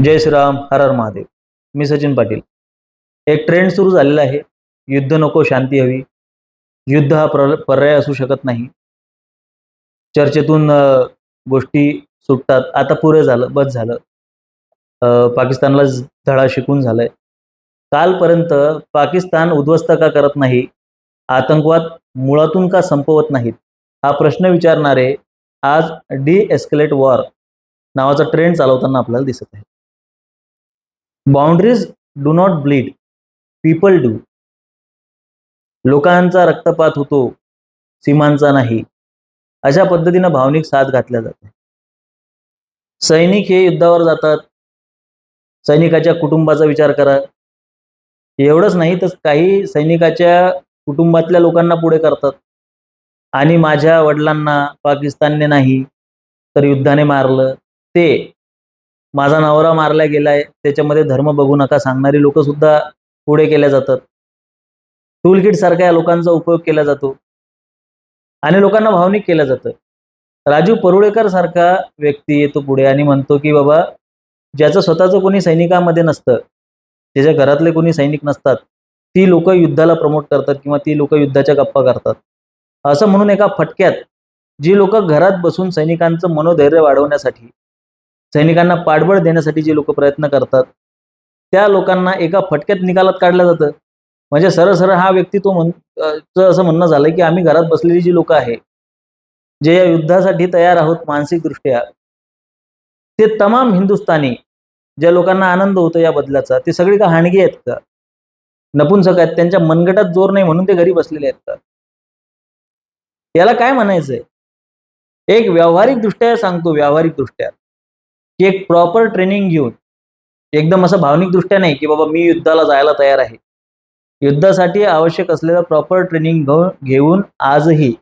जय श्रीराम हर हर महादेव. मी सचिन पाटील. एक ट्रेंड सुरू झालेला आहे. युद्ध नको शांती हवी. युद्ध हा प्र पर्याय असू शकत नाही. चर्चेतून गोष्टी सुटतात. आता पुरे झालं बस झालं. पाकिस्तानला धडा शिकून झालाय. कालपर्यंत पाकिस्तान उद्ध्वस्त का करत नाही? आतंकवाद मुळातून का संपवत नाहीत? हा प्रश्न विचारणारे आज डी एस्केलेट वॉर नावाचा ट्रेंड चालवताना आपल्याला दिसत आहे. Boundaries do not bleed people do लोकांचा रक्तपात होतो सीमांचा नाही. अशा पद्धतीनं भावनिक साथ घातल्या जाते. सैनिक हे युद्धावर जातात. सैनिकाच्या कुटुंबाचा विचार करा. एवढंच नाही तर काही सैनिकाच्या कुटुंबातल्या लोकांना पुढे करतात. आणि माझ्या वडिलांना पाकिस्तानने नाही तर युद्धाने मारलं. ते माझा नवरा मारला गेलाय त्याच्यामध्ये धर्म बघू नका सांगणारी लोक सुद्धा पुढे केल्या जातात. टूलकिट सारख्या लोकांचा उपयोग केला जातो. आणि लोकांना भावनिक केलं जातं. राजू परुळेकर सारखा व्यक्ती येतो पुढे आणि म्हणतो की बाबा ज्याचं स्वतःचं कोणी सैनिकामध्ये नसतं ज्याच्या घरातले कोणी सैनिक नसतात ती लोक युद्धाला प्रमोट करतात किंवा ती लोक युद्धाच्या गप्पा करतात. असं म्हणून एका फटक्यात जी लोक घरात बसून सैनिकांचं मनोधैर्य वाढवण्यासाठी सैनिकांना पाठबळ देण्यासाठी जे लोक प्रयत्न करतात त्या लोकांना एका फटक्यात निकालात काढलं जातं. म्हणजे सरळ सरळ हा व्यक्ती तो म्हण असं म्हणणं झालं की आम्ही घरात बसलेली जी लोक आहे जे या युद्धासाठी तयार आहोत मानसिकदृष्ट्या ते तमाम हिंदुस्थानी ज्या लोकांना आनंद होतो या बदलाचा ते सगळे का हाणगी आहेत का? नपुंसक आहेत त्यांच्या मनगटात जोर नाही म्हणून ते घरी बसलेले आहेत का? याला काय म्हणायचंय? एक व्यावहारिक दृष्ट्या सांगतो व्यावहारिक दृष्ट्या की एक प्रॉपर ट्रेनिंग घेऊन एकदम असं भावनिकदृष्ट्या नाही की बाबा मी युद्धाला जायला तयार आहे. युद्धासाठी आवश्यक असलेलं प्रॉपर ट्रेनिंग घेऊन आजही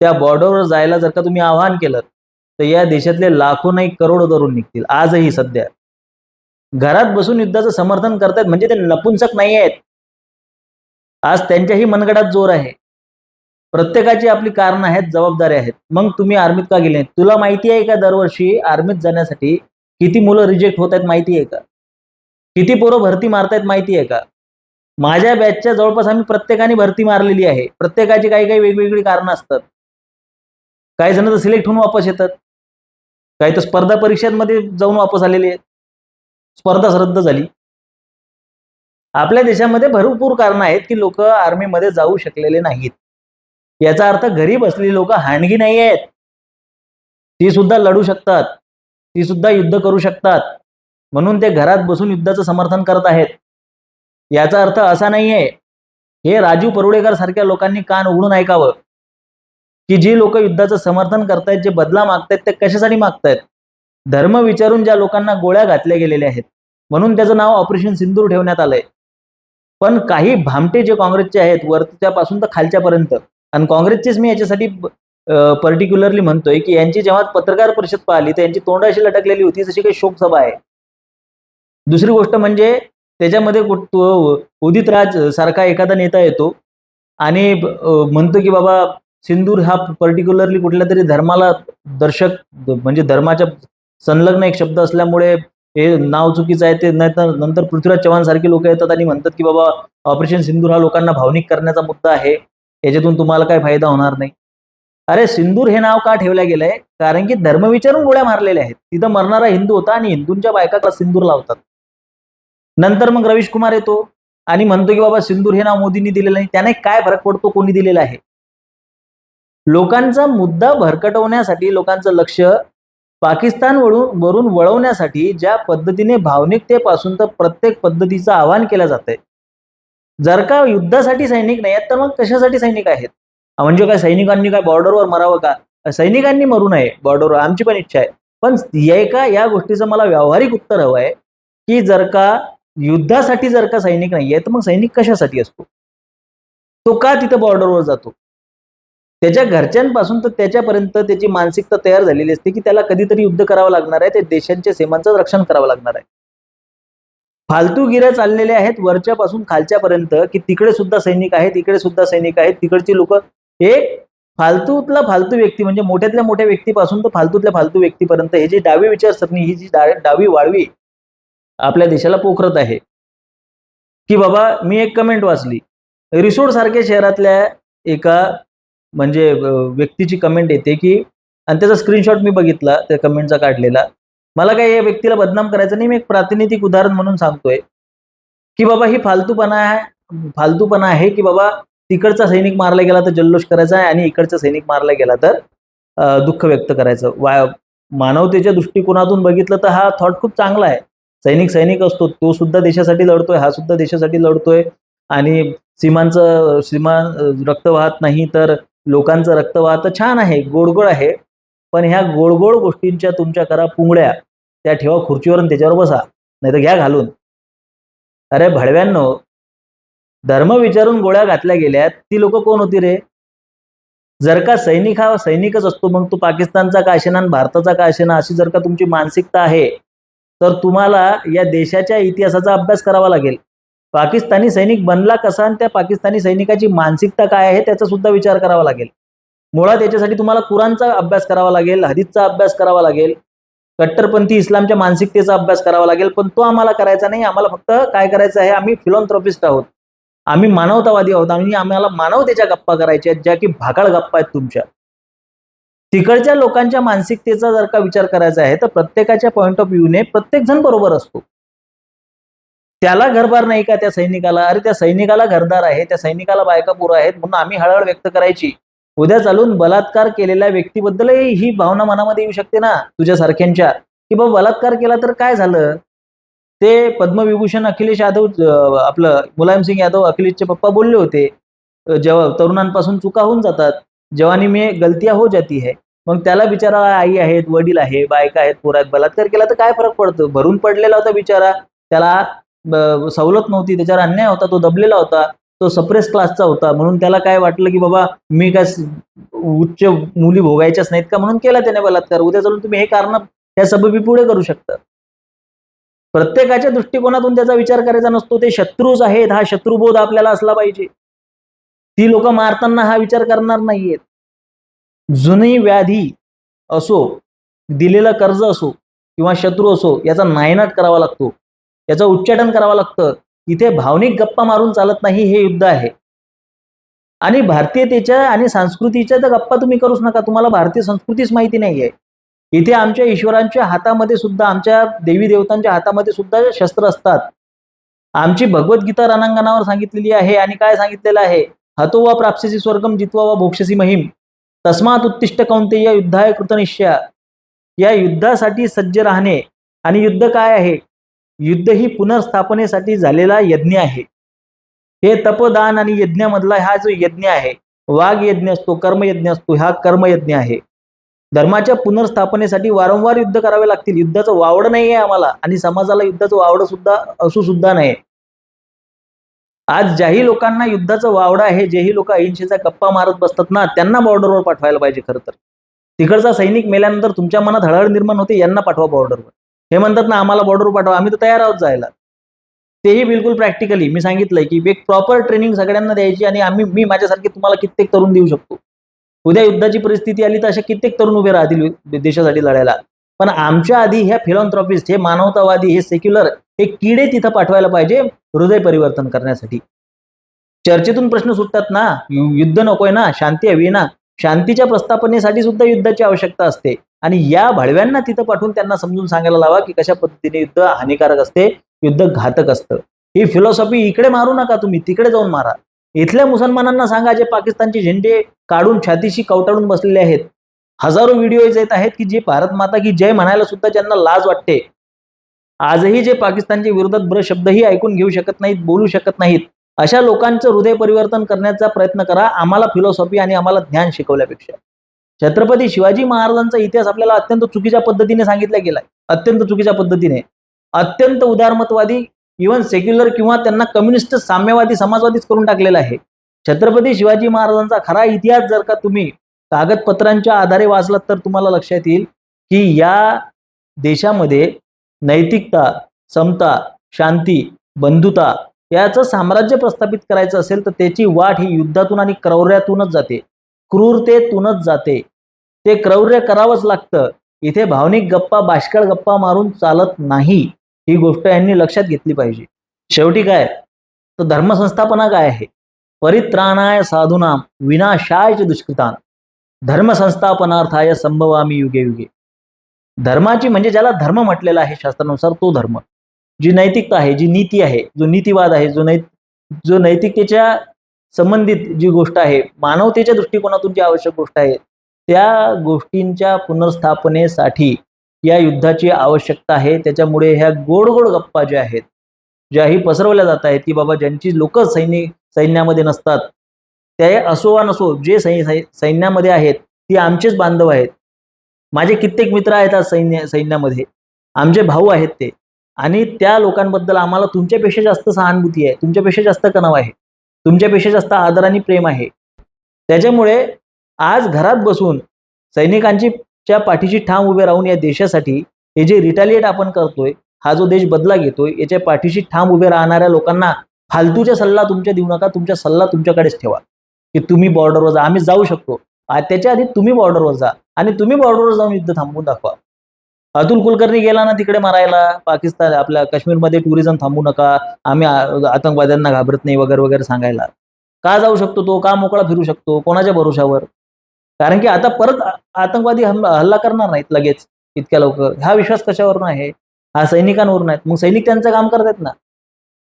त्या बॉर्डरवर जायला जर का तुम्ही आवाहन केलं तर या देशातले लाखो नाही करोडो तरुण निघतील आजही सध्या. घरात बसून युद्धाचं समर्थन करतायत म्हणजे ते नपुंसक नाही आहेत आज त्यांच्याही मनगटात जोर आहे. प्रत्येकाची आपली कारणं आहेत जबाबदारी आहेत. मग तुम्ही आर्मीत का गेले? तुला माहिती आहे का दरवर्षी आर्मीत जाण्यासाठी किती मुलं रिजेक्ट होत आहेत माहिती आहे का? किती पोरं भरती मारतायत माहिती आहे का? माझ्या बॅचच्या जवळपास आम्ही प्रत्येकाने भरती मारलेली आहे. प्रत्येकाची काही काही वेगवेगळी कारणं असतात. काही जण तर सिलेक्ट होऊन वापस येतात. काही तर स्पर्धा परीक्षांमध्ये जाऊन वापस आलेले आहेत. स्पर्धाच रद्द झाली. आपल्या देशामध्ये भरपूर कारणं आहेत की लोक आर्मीमध्ये जाऊ शकलेले नाहीत. याचा अर्थ घरी बसलेली लोक हांडगी नाही आहेत. ती सुद्धा लढू शकतात. ती सुद्धा युद्ध करू शकतात. म्हणून ते घरात बसून युद्धाचं समर्थन करत आहेत. याचा अर्थ असा नाही आहे हे राजू परुडेकर सारख्या लोकांनी कान उघडून ऐकावं. की जी लोक युद्धाचं समर्थन करतायत जे बदला मागतायत ते कशासाठी मागतायत? धर्म विचारून ज्या लोकांना गोळ्या घातल्या गेलेल्या आहेत म्हणून त्याचं नाव ऑपरेशन सिंदूर ठेवण्यात आलंय. पण काही भामटे जे काँग्रेसचे आहेत वरच्यापासून तर खालच्यापर्यंत. आणि काँग्रेसचेच मी याच्यासाठी पर्टिक्युलरली म्हणतोय की यांची जेव्हा पत्रकार परिषद पाहिली तर यांची तोंड अशी लटकलेली होती जशी काही शोकसभा आहे. दुसरी गोष्ट म्हणजे त्याच्यामध्ये उदित राज सारखा एखादा नेता येतो आणि म्हणतो की बाबा सिंदूर हा पर्टिक्युलरली कुठल्या तरी धर्माला दर्शक म्हणजे धर्माच्या संलग्न एक शब्द असल्यामुळे हे नाव चुकीचं आहे ते नाहीतर नंतर पृथ्वीराज चव्हाण सारखे लोक येतात आणि म्हणतात की बाबा ऑपरेशन सिंदूर हा लोकांना भावनिक करण्याचा मुद्दा आहे. याच्यातून तुम्हाला काय फायदा होणार नाही. अरे सिंदूर हे नाव का ठेवलं गेलंय? कारण की धर्म विचारून गोळ्या मारलेल्या आहेत. तिथं मरणारा हिंदू होता आणि हिंदूंच्या बायका सिंदूर लावतात. नंतर मग रवीश कुमार येतो आणि म्हणतो की बाबा सिंदूर हे नाव मोदींनी दिलेलं नाही. त्याने काय फरक पडतो? कोणी दिलेला आहे? लोकांचा मुद्दा भरकटवण्यासाठी लोकांचं लक्ष पाकिस्तान वळून वरून वळवण्यासाठी ज्या पद्धतीने भावनिकतेपासून तर प्रत्येक पद्धतीचं आवाहन केलं जात आहे जर का युद्धासाठी सैनिक नाही आहेत तर मग कशासाठी सैनिक आहेत? म्हणजे काय सैनिकांनी काय बॉर्डरवर मरावं का? सैनिकांनी मरू नये बॉर्डरवर आमची पण इच्छा आहे. पण एका या गोष्टीचं मला व्यावहारिक उत्तर हवं आहे की जर का युद्धासाठी जर का सैनिक नाही आहे तर मग सैनिक कशासाठी असतो? तो का तिथं बॉर्डरवर जातो? त्याच्या घरच्यांपासून तर त्याच्यापर्यंत त्याची मानसिकता तयार झालेली असते की त्याला कधीतरी युद्ध करावं लागणार आहे ते देशांच्या सीमांचं रक्षण करावं लागणार आहे. फालतू गिऱ्या चाललेल्या आहेत वरच्यापासून खालच्यापर्यंत की तिकडे सुद्धा सैनिक आहेत इकडे सुद्धा सैनिक आहेत तिकडची लोक. एक फालतूतला फालतू व्यक्ती म्हणजे मोठ्यातल्या मोठ्या व्यक्तीपासून तर फालतूतल्या फालतू व्यक्तीपर्यंत हे जी डावी विचारसरणी ही जी डावी वाळवी आपल्या देशाला पोखरत आहे. की बाबा मी एक कमेंट वाचली. रिसोड सारख्या शहरातल्या एका म्हणजे व्यक्तीची कमेंट येते की आणि त्याचा स्क्रीनशॉट मी बघितला त्या कमेंटचा काढलेला. मला काही या व्यक्तीला बदनाम करायचं नाही मी एक प्रातिनिधिक उदाहरण म्हणून सांगतोय. की बाबा ही फालतूपणा आहे फालतूपणा आहे की बाबा तिकडचा सैनिक मारला गेला तर जल्लोष करायचा आहे आणि इकडचा सैनिक मारला गेला तर दुःख व्यक्त करायचं. वा मानवतेच्या दृष्टिकोनातून बघितलं तर हा थॉट खूप चांगला आहे. सैनिक सैनिक असतो तो सुद्धा देशासाठी लढतोय हा सुद्धा देशासाठी लढतोय. आणि सीमांचं सीमा रक्त वाहत नाही तर लोकांचं रक्त वाहत छान आहे गोडगोड आहे. पण ह्या गोडगोड गोष्टींच्या तुमच्या करा पुंगड्या त्या ठेवा खुर्चीवरून त्याच्यावर बसा. नाही तर घ्या घालून. अरे भडव्यांनो धर्म विचारून गोळ्या घातल्या गेल्यात ती लोक कोण होती रे? जर का सैनिक हा सैनिकच असतो मग तू पाकिस्तानचा का असेना आणि भारताचा का असेना? अशी जर का तुमची मानसिकता आहे तर तुम्हाला या देशाच्या इतिहासाचा अभ्यास करावा लागेल. पाकिस्तानी सैनिक बनला कसा आणि त्या पाकिस्तानी सैनिकाची मानसिकता काय आहे त्याचा सुद्धा विचार करावा लागेल. मुळात याच्यासाठी तुम्हाला कुराणचा अभ्यास करावा लागेल हदीसचा अभ्यास करावा लागेल. कट्टरपंथी इस्लामच्या मानसिकतेचा अभ्यास करावा लागेल पण तो आम्हाला करायचा नाही. आम्हाला फक्त काय करायचं आहे आम्ही फिलॉन्थ्रॉपिस्ट आहोत. आम्ही मानवतावादी आहोत. आणि आम्हाला मानवतेच्या गप्पा करायच्या आहेत ज्या की भाकाळ गप्पा आहेत तुमच्या. तिकडच्या लोकांच्या मानसिकतेचा जर का विचार करायचा आहे तर प्रत्येकाच्या पॉईंट ऑफ व्ह्यूने प्रत्येक जण बरोबर असतो. त्याला घरबार नाही का त्या सैनिकाला? अरे त्या सैनिकाला घरदार आहे त्या सैनिकाला बायका पुरं आहेत म्हणून आम्ही हळहळ व्यक्त करायची. उद्या चालून बलात्कार केलेल्या व्यक्तीबद्दलही ही भावना मनामध्ये येऊ शकते ना तुझ्या सारख्यांच्या? की बाबा बलात्कार केला तर काय झालं? ते पद्मविभूषण अखिलेश यादव आपलं मुलायम सिंग यादव अखिलेशचे पप्पा बोलले होते. जेव्हा तरुणांपासून चुका होऊन जातात जवानी मे गलतिया हो जाती है. मग त्याला बिचारा आई आहेत वडील आहे बायका आहेत पोर आहेत बलात्कार केला तर काय फरक पडतो? भरून पडलेला होता बिचारा. त्याला सवलत नव्हती त्याच्यावर अन्याय होता तो दबलेला होता. तो सप्रेस क्लासचा होता. म्हणून त्याला काय वाटलं की बाबा मी काय उच्च मुली भोगायच्याच नाहीत का? म्हणून केला त्याने बलात्कार. उद्या चालून तुम्ही हे कारण त्या सबबी पुढे करू शकता. प्रत्येकाच्या दृष्टिकोनातून त्याचा विचार करायचा नसतो. ते शत्रूच आहेत. हा शत्रुबोध आपल्याला असला पाहिजे. ती लोक मारताना हा विचार करणार नाहीयेत. जुनी व्याधी असो दिलेलं कर्ज असो किंवा शत्रू असो याचा नायनाट करावा लागतो. याचं उच्चाटन करावं लागतं. इथे भावनिक गप्पा मारून चालत नाही हे युद्ध आहे. आणि भारतीयतेच्या आणि संस्कृतीच्या तर गप्पा तुम्ही करूच नका. तुम्हाला भारतीय संस्कृतीच माहिती नाही आहे इथे आमच्या ईश्वरांच्या हातामध्ये सुद्धा आमच्या देवी देवतांच्या हातामध्ये सुद्धा शस्त्र असतात. आमची भगवद्गीता रणांगणावर सांगितलेली आहे आणि काय सांगितलेलं आहे? हतो वा प्राप्स्यसी स्वर्गम जित्वा वा भोक्षसी महिम. तस्मात उत्तिष्ठ कौंतेय युद्धाय कृतनिश्चया. या युद्धासाठी सज्ज राहणे. आणि युद्ध काय आहे? युद्ध ही पुनर्स्थापनेसाठी झालेला यज्ञ आहे. हे तपदान आणि यज्ञामधला हा जो यज्ञ आहे वाघ यज्ञ असतो कर्मयज्ञ असतो हा कर्मयज्ञ आहे. धर्माच्या पुनर्स्थापनेसाठी वारंवार युद्ध करावे लागतील. युद्धाचं वावड नाही आहे आम्हाला आणि समाजाला युद्धाचं वावड सुद्धा असू सुद्धा नाही आज ज्याही लोकांना युद्धाचं वावडं आहे जेही लोक अहिंसेचा गप्पा मारत बसतात ना त्यांना बॉर्डरवर पाठवायला पाहिजे खरं तर. तिकडचा सैनिक मेल्यानंतर तुमच्या मनात हळहळ निर्माण होते यांना पाठवा बॉर्डरवर हे म्हणतात ना आम्हाला बॉर्डरवर पाठवा आम्ही तर तयार आहोत जायला. तेही बिलकुल प्रॅक्टिकली मी सांगितलंय की एक प्रॉपर ट्रेनिंग सगळ्यांना द्यायची आणि आम्ही मी माझ्यासारखे तुम्हाला कित्येक तरुण देऊ शकतो. उद्या युद्धाची परिस्थिती आली तर असे कित्येक तरुण उभे राहतील देशासाठी लढायला. पण आमच्या आधी ह्या फिलॉन्थ्रॉपिस्ट हे मानवतावादी हे सेक्युलर हे किडे तिथं पाठवायला पाहिजे हृदय परिवर्तन करण्यासाठी. चर्चेतून प्रश्न सुटतात ना युद्ध नकोय ना शांती हवी ना. शांतीच्या प्रस्थापनेसाठी सुद्धा युद्धाची आवश्यकता असते. आणि या भाडव्यांना तिथं पाठवून त्यांना समजून सांगायला लावा की कशा पद्धतीने युद्ध हानिकारक असते युद्ध घातक असतं. ही फिलॉसॉफी इकडे मारू नका तुम्ही तिकडे जाऊन मारा. इथल्या मुसलमानांना सांगा जे पाकिस्तानचे झेंडे काढून छातीशी कवटाळून बसलेले आहेत. हजारो व्हिडिओज येत आहेत की जे भारत माता की जय म्हणायला सुद्धा ज्यांना लाज वाटते. आजही जे पाकिस्तानच्या विरोधात ब्र शब्दही ऐकून घेऊ शकत नाहीत बोलू शकत नाहीत अशा लोकांचं हृदय परिवर्तन करण्याचा प्रयत्न करा. आम्हाला फिलॉसॉफी आणि आम्हाला ज्ञान शिकवल्यापेक्षा. छत्रपती शिवाजी महाराजांचा इतिहास आपल्याला अत्यंत चुकीच्या पद्धतीने सांगितला गेलाय. अत्यंत चुकीच्या पद्धतीने. अत्यंत उदारमतवादी इव्हन सेक्युलर किंवा त्यांना कम्युनिस्ट साम्यवादी समाजवादीच करून टाकलेला आहे. छत्रपती शिवाजी महाराजांचा खरा इतिहास जर का तुम्ही कागदपत्रांच्या आधारे वाचलात तर तुम्हाला लक्षात येईल की या देशामध्ये नैतिकता समता शांती बंधुता याचं साम्राज्य प्रस्थापित करायचं असेल तर त्याची वाट ही युद्धातून आणि क्रौर्यातूनच जाते. क्रूरतेतूनच जाते. ते क्रौर्य करावंच लागतं. इथे भावनिक गप्पा बाष्कळ गप्पा मारून चालत नाही. ही गोष्ट यांनी लक्षात घेतली पाहिजे. शेवटी काय? तर धर्मसंस्थापना काय आहे? परित्राणाय साधूनाम विनाशाय दुष्कृतान. धर्मसंस्थापनार्थाय संभवामी युगे युगे. धर्माची म्हणजे ज्याला धर्म म्हटलेला आहे शास्त्रानुसार तो धर्म. जी नैतिकता आहे जी नीती आहे जो नीतिवाद आहे जो नै जो नैतिकतेच्या संबंधित जी गोष्ट आहे मानवतेच्या दृष्टिकोनातून जी आवश्यक गोष्ट आहे त्या गोष्टींच्या पुनर्स्थापनेसाठी या युद्धाची आवश्यकता आहे. त्याच्यामुळे ह्या गोड गोड गप्पा ज्या आहेत ज्याही पसरवल्या जात आहेत की बाबा ज्यांची लोक सैनिक सैन्यामध्ये नसतात त्या असो वा नसो जे सै- सैन्यामध्ये आहेत ती आमचेच बांधव आहेत. माझे कित्येक मित्र आहेत आज सैन्य सैन्यामध्ये. आमचे भाऊ आहेत ते. आणि त्या लोकांबद्दल आम्हाला तुमच्यापेक्षा जास्त सहानुभूती आहे तुमच्यापेक्षा जास्त कणाव आहे. तुमच्यापेक्षा जास्त आदर आणि प्रेम आहे. त्याच्यामुळे आज घरात बसून सैनिकांची च्या पाठीशी ठाम उभे राहून या देशासाठी हे जे रिटॅलिएट आपण करतोय हा जो देश बदला घेतोय याच्या पाठीशी ठाम उभे राहणाऱ्या लोकांना फालतूचा सल्ला तुमच्या देऊ नका तुमचा सल्ला तुमच्याकडेच ठेवा. की तुम्ही बॉर्डरवर जा आम्ही जाऊ शकतो. त्याच्या आधी तुम्ही बॉर्डरवर जा आणि तुम्ही बॉर्डरवर जाऊन युद्ध थांबवून दाखवा. अतुल कुलकर्णी गेला ना तिकडे मारायला? पाकिस्तान आपल्या काश्मीरमध्ये टुरिझम थांबू नका. आम्ही आतंकवाद्यांना घाबरत नाही वगैरे वगैरे सांगायला. का जाऊ शकतो तो? का मोकळा फिरू शकतो? कोणाच्या भरोशावर? कारण की आता परत आतंकवादी हल्ला करणार नाहीत लगेच इतक्या लवकर. हा विश्वास कशावरून आहे? हा सैनिकांवरून आहेत. मग सैनिक त्यांचं काम करतात ना?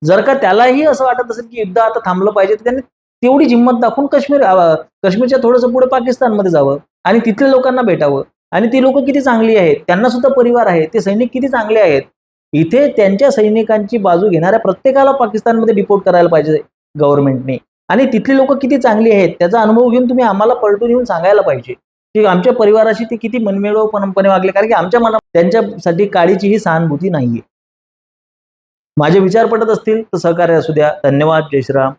जर का त्यालाही असं वाटत असेल की युद्ध आता थांबलं पाहिजे तर त्यांनी तेवढी हिंमत दाखवून काश्मीर काश्मीरच्या थोडंसं पुढे पाकिस्तानमध्ये जावं आणि तिथल्या लोकांना भेटावं. आणि ती लोक किती चांगली आहेत? त्यांना सुद्धा परिवार आहे. ते सैनिक किती चांगले आहेत? इथे त्यांच्या सैनिकांची बाजू घेणाऱ्या प्रत्येकाला पाकिस्तानमध्ये डिपोर्ट करायला पाहिजे गव्हर्नमेंटने आणि तिथली लोक किती चांगली आहेत? त्याचा अनुभव घेऊन तुम्ही आम्हाला पलटून येऊन सांगायला पाहिजे. की आमच्या परिवाराशी ते किती मनमिळवपणे वागले. कारण की आमच्या मना त्यांच्यासाठी काळीचीही सहानुभूती नाहीये. माझे विचार पटत असतील तर सहकार्य असू द्या. धन्यवाद. जयश्राम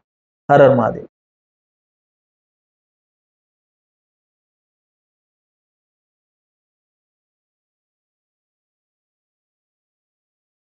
हर हर महादेव.